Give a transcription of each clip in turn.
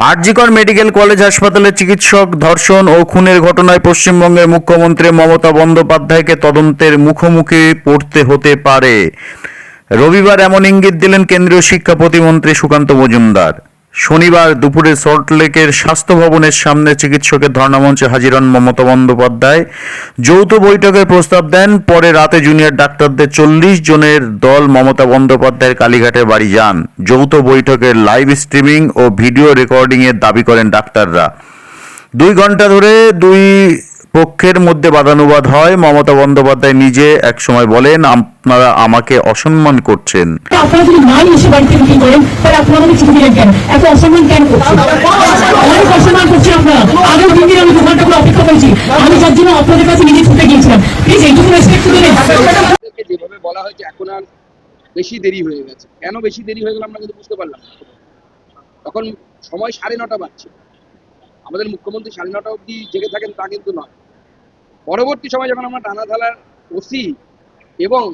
RG Kar medical college হাসপাতালে চিকিৎসক, ধর্ষণ ও খুনের ঘটনায় পশ্চিমবঙ্গের মুখ্যমন্ত্রী মমতা বন্দ্যোপাধ্যায়কে তদন্তের মুখোমুখি পড়তে হতে পারে। রবিবার এমন ইঙ্গিত দিলেন কেন্দ্রীয় শিক্ষা প্রতিমন্ত্রী সুকান্ত মজুমদার। শনিবার দুপুরে সল্টলেকের স্বাস্থ্য ভবনের সামনে চিকিৎসকের ধর্ণামঞ্চে হাজির হন মমতা বন্দ্যোপাধ্যায়। যৌথ বৈঠকের প্রস্তাব দেন। পরে রাতে জুনিয়র ডাক্তারদের চল্লিশ জনের দল মমতা বন্দ্যোপাধ্যায়ের কালীঘাটের বাড়ি যান। যৌথ বৈঠকের লাইভ স্ট্রিমিং ও ভিডিও রেকর্ডিংয়ের দাবি করেন ডাক্তাররা। দুই ঘণ্টা ধরে দুই পক্ষের মধ্যে বাদানুবাদ হয়। মমতা বন্দ্যোপাধ্যায় নিজে এক সময় বলেন আপনারা আমাকে অসম্মান করছেন। আপনারা যদি নাই এসে বাড়িতে মিটিং করেন তাহলে আপনারা আমাকে চিঠি দিলেন কেন? এত অসম্মান কেন করছেন? অনেক অসম্মান করছেন আপনারা আগেও তিন দিন আমি দু ঘণ্টা করে অপেক্ষা করেছি। আমি যার জন্য আপনাদের কাছে নিজে ছুটে গিয়েছিলাম। প্লিজ এইটুকু রেসপেক্ট দেবেন যেভাবে বলা হয়েছে এখন আর বেশি দেরি হয়ে গেছে। কেন বেশি দেরি হয়ে গেল আমরা কিন্তু বুঝতে পারলাম তখন সময় সাড়ে নটা বাজছে। আমাদের মুখ্যমন্ত্রী সাড়ে নটা অবধি জেগে থাকেন তা কিন্তু নয়। পরবর্তী সময় যখন আমরা টানাধালার ওসি এবং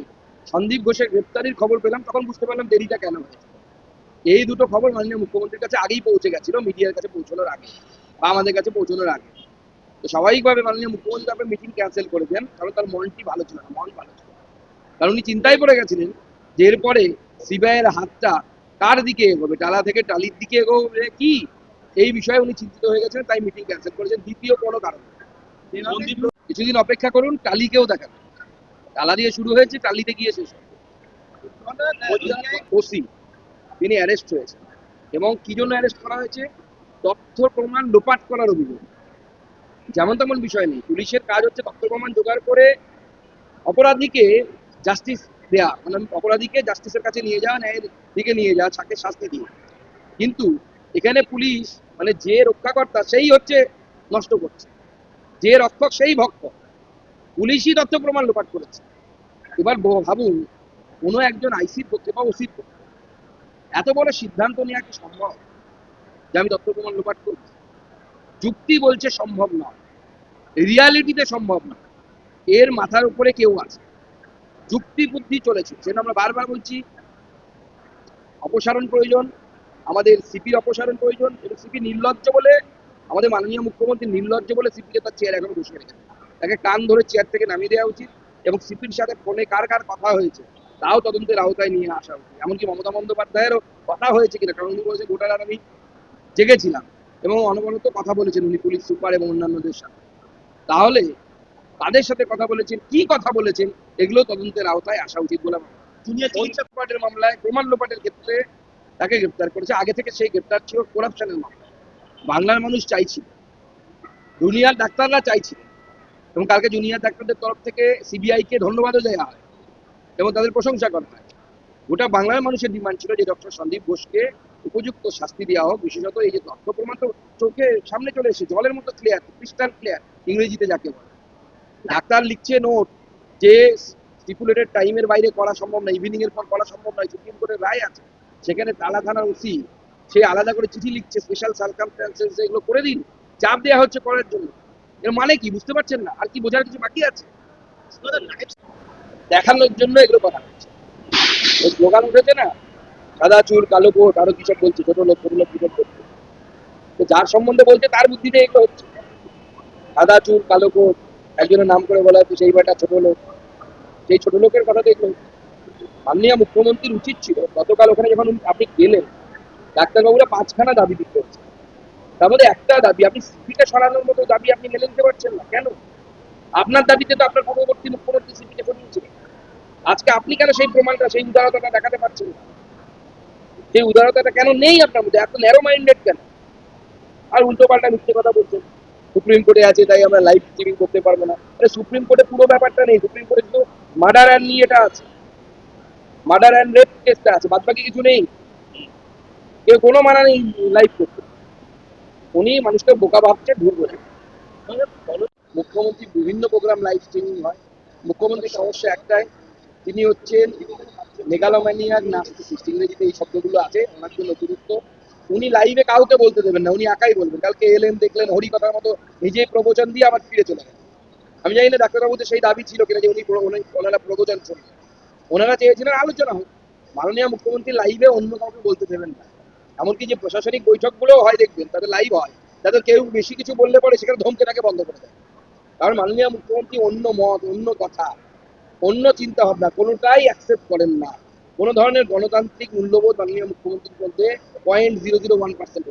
সন্দীপ ঘোষের গ্রেপ্তারির খবর পেলাম, তখন বুঝতে পারলাম দেরিটা কেন হয়েছে। এই দুটো খবর মাননীয় মুখ্যমন্ত্রীর কাছে আগেই পৌঁছে গেছিল, মিডিয়ার কাছে পৌঁছানোর আগে বা আমাদের কাছে পৌঁছানোর আগে। তো স্বাভাবিকভাবে মাননীয় মুখ্যমন্ত্রী তারপরে মিটিং ক্যান্সেল করে দেন, কারণ তার মনটি ভালো ছিল না, মন ভালো ছিল কারণ উনি চিন্তায় পড়ে গেছিলেন যে এরপরে সিবিআইয়ের হাতটা কার দিকে এগোবে, টালা থেকে টালির দিকে এগোবে কি? এই বিষয়ে উনি চিন্তিত হয়ে গেছেন তাই মিটিং ক্যান্সেল করেছেন। দ্বিতীয় কোনো কারণ কিছুদিন অপেক্ষা করুন, টালিকেও দেখান টালা দিয়ে শুরু হয়েছে, টালিতে গিয়ে শেষ ওসি, তিনি অ্যারেস্ট হয়েছেন। এবং কি জন্য অ্যারেস্ট করা হয়েছে? তথ্য প্রমাণ লোপাট করার অভিযোগ। যেমন তেমন বিষয় নেই। পুলিশের কাজ হচ্ছে তথ্য প্রমাণ জোগাড় করে অপরাধীকে জাস্টিস দেয়া। মানে অপরাধীকে জাস্টিসের কাছে নিয়ে যাওয়া, ন্যায়ের দিকে নিয়ে যাওয়া তাকে শাস্তি দিয়ে। কিন্তু এখানে পুলিশ মানে যে রক্ষাকর্তা, সেই হচ্ছে নষ্ট করছে। যে রক্ষক সেই ভক্ষক পুলিশই তথ্য প্রমাণ লোপাট করেছে। এবার ভাবুন, কোনো একজন আইসির পক্ষে বা ওসির পক্ষে এত বড় সিদ্ধান্ত নেওয়া কি সম্ভব? যে আমি তথ্য প্রমাণ লোপাট করছি। যুক্তি বলছে সম্ভব নয় রিয়ালিটিতে সম্ভব না। এর মাথার উপরে কেউ আছে। যুক্তি বুদ্ধি চলেছে। সেটা আমরা বারবার বলছি, অপসারণ প্রয়োজন। আমাদের সিপির অপসারণ প্রয়োজন। এবং সিপি নির্লজ্জ বলে আমাদের মাননীয় মুখ্যমন্ত্রী নির্লজ্জ বলে সিপিকে তার চেয়ার এখন বসিয়ে রেখেছে। তাকে কান ধরে চেয়ার থেকে নামিয়ে দেওয়া উচিত এবং সিপির সাথে ফোনে কার কার কথা হয়েছে তাও তদন্তের আওতায় নিয়ে আসা উচিত। এমনকি মমতা বন্দ্যোপাধ্যায়েরও কথা হয়েছে কিনা কারণ উনি বলেছে গোটা রাত আমি জেগেছিলাম এবং অনবরত কথা বলেছেন উনি পুলিশ সুপার এবং অন্যান্যদের সাথে। তাহলে তাদের সাথে কথা বলেছেন কি কথা বলেছেন এগুলো তদন্তের আওতায় আসা উচিত বলে। জুনিয়র চিকিৎসক লোপাটের মামলায় প্রমাণ লোপাটের ক্ষেত্রে তাকে গ্রেপ্তার করেছে। আগে থেকে সেই গ্রেপ্তার ছিল করাপশনের মামলা বাংলার মানুষ চাইছিল জুনিয়র ডাক্তাররা চাইছিল এবং কালকে জুনিয়র ডাক্তারদের তরফ থেকে সিবিআই কে ধন্যবাদও দেওয়া হয় এবং তাদের প্রশংসা করা হয়। গোটা বাংলার মানুষের ডিমান্ড ছিল যে ডক্টর সন্দীপ ঘোষকে উপযুক্ত শাস্তি দেওয়া হোক। বিশেষত এই যে তথ্য প্রমাণ তো চোখে সামনে চলে এসে জলের মতো ক্লিয়ার ক্রিস্টাল ক্লিয়ার ইংরেজিতে যাকে বলে। ডাক্তার লিখছে নোট যে স্টিপুলেটেড টাইমের বাইরে করা সম্ভব না ইভিনিং এর পর করা সম্ভব নয় সুপ্রিম কোর্টের রায় আছে। সেখানে তালা থানার ওসি সে আলাদা করে চিঠি লিখছে স্পেশাল সার্কামস্টান্সেস এগুলো করে দিন, চাপ দেওয়া হচ্ছে করার জন্য। এর মানে কি? বুঝতে পারছেন না? আর কি বোঝার কিছু বাকি আছে? দেখানোর জন্য এগুলো করা হচ্ছে। ওই স্লোগান উঠেছে না, সাদা চুল, কালো কোট, আরও কিসব বলছে, ছোট লোক ছোট লোক কিসব করছে তো যার সম্বন্ধে বলছে, তার বুদ্ধিতে এগুলো হচ্ছে। সাদা চুল, কালো কোট, একজনের নাম করে বলা হচ্ছে, সেই বেটা ছোট লোক। সেই ছোট লোকের কথা দেখল মাননীয় মুখ্যমন্ত্রীর উচিত ছিল, গতকাল ওখানে যখন আপনি গেলেন ডাক্তারবাবুরা পাঁচখানা দাবি দিতে হচ্ছে। তার মধ্যে একটা দাবি, আপনি সিপিকে সরানোর মতো দাবি আপনি মেনে নিতে পারছেন না। কেন? আপনার দাবিতে তো আপনার পূর্ববর্তী মুখ্যমন্ত্রী সিপিকে সরিয়েছিলেন। আজকে আপনি কেন সেই প্রমাণটা, সেই উদারতাটা দেখাতে পারছেন না? সেই উদারতাটা কেন নেই আপনার মধ্যে? এত ন্যারো মাইন্ডেড কেন? আর উল্টো পাল্টা মিথ্যে কথা বলছেন। সুপ্রিম কোর্টে আছে, তাই আমরা লাইভ স্ট্রিমিং করতে পারব না। আরে সুপ্রিম কোর্টে পুরো ব্যাপারটা নেই। সুপ্রিম কোর্টে শুধু মার্ডার অ্যান্ড নিয়ে এটা আছে। মার্ডার অ্যান্ড রেপ কেসটা আছে বাদ বাকি কিছু নেই। কেউ কোনো মানা নেই লাইভ করতে। উনি মানুষকে বোকা ভাবছে, ভুল বোঝে। মুখ্যমন্ত্রী বিভিন্ন প্রোগ্রাম লাইভ স্ট্রিমিং হয়। মুখ্যমন্ত্রীর সমস্যা একটাই, তিনি হচ্ছেন মেগালোম্যানিয়ার নাস্তিসিস্ট ইংরেজিতে এই শব্দগুলো আছে, ওনার জন্য অতিরিক্ত উনি লাইভে কাউকে বলতে দেবেন না, উনি একাই বলবেন। কালকে এলেন দেখলেন, হরি কথার মতো নিজেই প্রবচন দিয়ে আবার ফিরে চলে গেলেন। আমি জানি না, ডাক্তারবাবুদের সেই দাবি ছিল কিনা যে উনি- ওনারা প্রবচন শুনবেন ওনারা চেয়েছিলেন আলোচনা হোক। মাননীয় মুখ্যমন্ত্রী লাইভে অন্য কাউকে বলতে দেবেন না। এমনকি যে প্রশাসনিক বৈঠকগুলোও হয় দেখবেন তাদের লাইভ হয়। তাদের কেউ বেশি কিছু বললে পরে সেখানে ধমকে তাকে বন্ধ করে দেয়। কারণ মাননীয় মুখ্যমন্ত্রী অন্য মত অন্য কথা অন্য চিন্তা ভাবনা কোনোটাই অ্যাকসেপ্ট করেন না। কোনো ধরনের গণতান্ত্রিক মূল্যবোধ মাননীয় মুখ্যমন্ত্রীর মধ্যে point zero zero one percent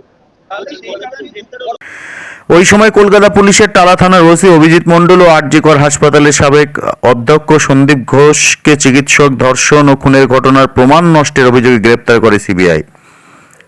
ওই সময় কলকাতা পুলিশের টালা থানার ওসি অভিজিৎ মণ্ডল ও আরজিকর হাসপাতালের সাবেক অধ্যক্ষ সন্দীপ ঘোষকে চিকিৎসক ধর্ষণ ও খুনের ঘটনার প্রমাণ নষ্টের অভিযোগে গ্রেপ্তার করে সিবিআই।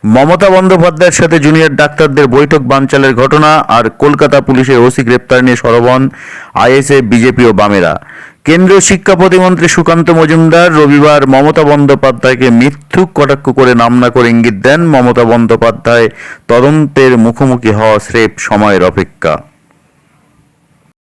মমতা বন্দ্যোপাধ্যায়ের সাথে জুনিয়র ডাক্তারদের বৈঠক বানচালের ঘটনা আর কলকাতা পুলিশের ওসি গ্রেপ্তার নিয়ে সরবন আইএসএ, বিজেপি ও বামেরা। কেন্দ্রীয় শিক্ষা প্রতিমন্ত্রী সুকান্ত মজুমদার রবিবার মমতা বন্দ্যোপাধ্যায়কে মিথ্যুক কটাক্ষ করে নাম না করে ইঙ্গিত দেন মমতা বন্দ্যোপাধ্যায় তদন্তের মুখোমুখি হওয়া স্রেফ সময়ের অপেক্ষা।